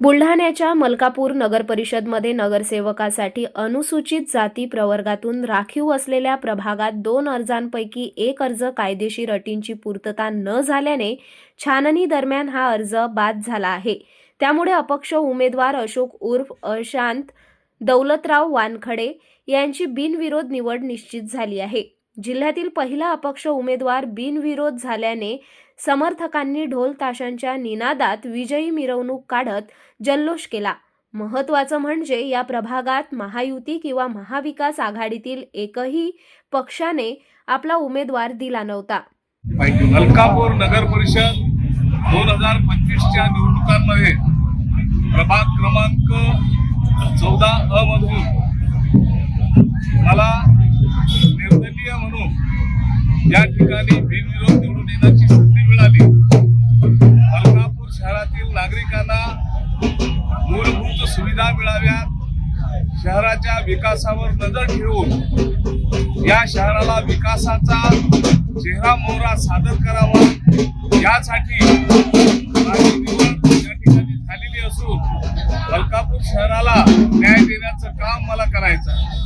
बुलढाण्याच्या मलकापूर नगर परिषदमध्ये नगरसेवकासाठी अनुसूचित जाती प्रवर्गातून राखीव असलेल्या प्रभागात दोन अर्जांपैकी एक अर्ज कायदेशीर अटींची पूर्तता न झाल्याने छाननी दरम्यान हा अर्ज बाद झाला आहे. त्यामुळे अपक्ष उमेदवार अशोक उर्फ अशांत दौलतराव वानखडे यांची बिनविरोध निवड निश्चित झाली आहे. जिल्ह्यातील पहिला अपक्ष उमेदवार बिनविरोध झाल्याने समर्थकांनी ढोल ताशांच्या निनादात विजयी मिरवणूक काढत जल्लोष केला. महत्वाचं म्हणजे या प्रभागात महायुती किंवा महाविकास आघाडीतील एकही पक्षाने आपला उमेदवार दिला नव्हता. अलकापूर नगर परिषद दोन हजार पंचवीसच्या निवडणुकांमध्ये या ठिकाणी बिनविरोध निवडून येण्याची संधी मिळाली. अलकापूर शहरातील नागरिकांना मूलभूत सुविधा मिळाव्यात. शहराच्या विकासावर नजर ठेवून या शहराला विकासाचा चेहरा मोहरा सादर करावा. यासाठी या ठिकाणी झालेली असून मलकापूर शहराला न्याय देण्याचं काम मला करायचं आहे.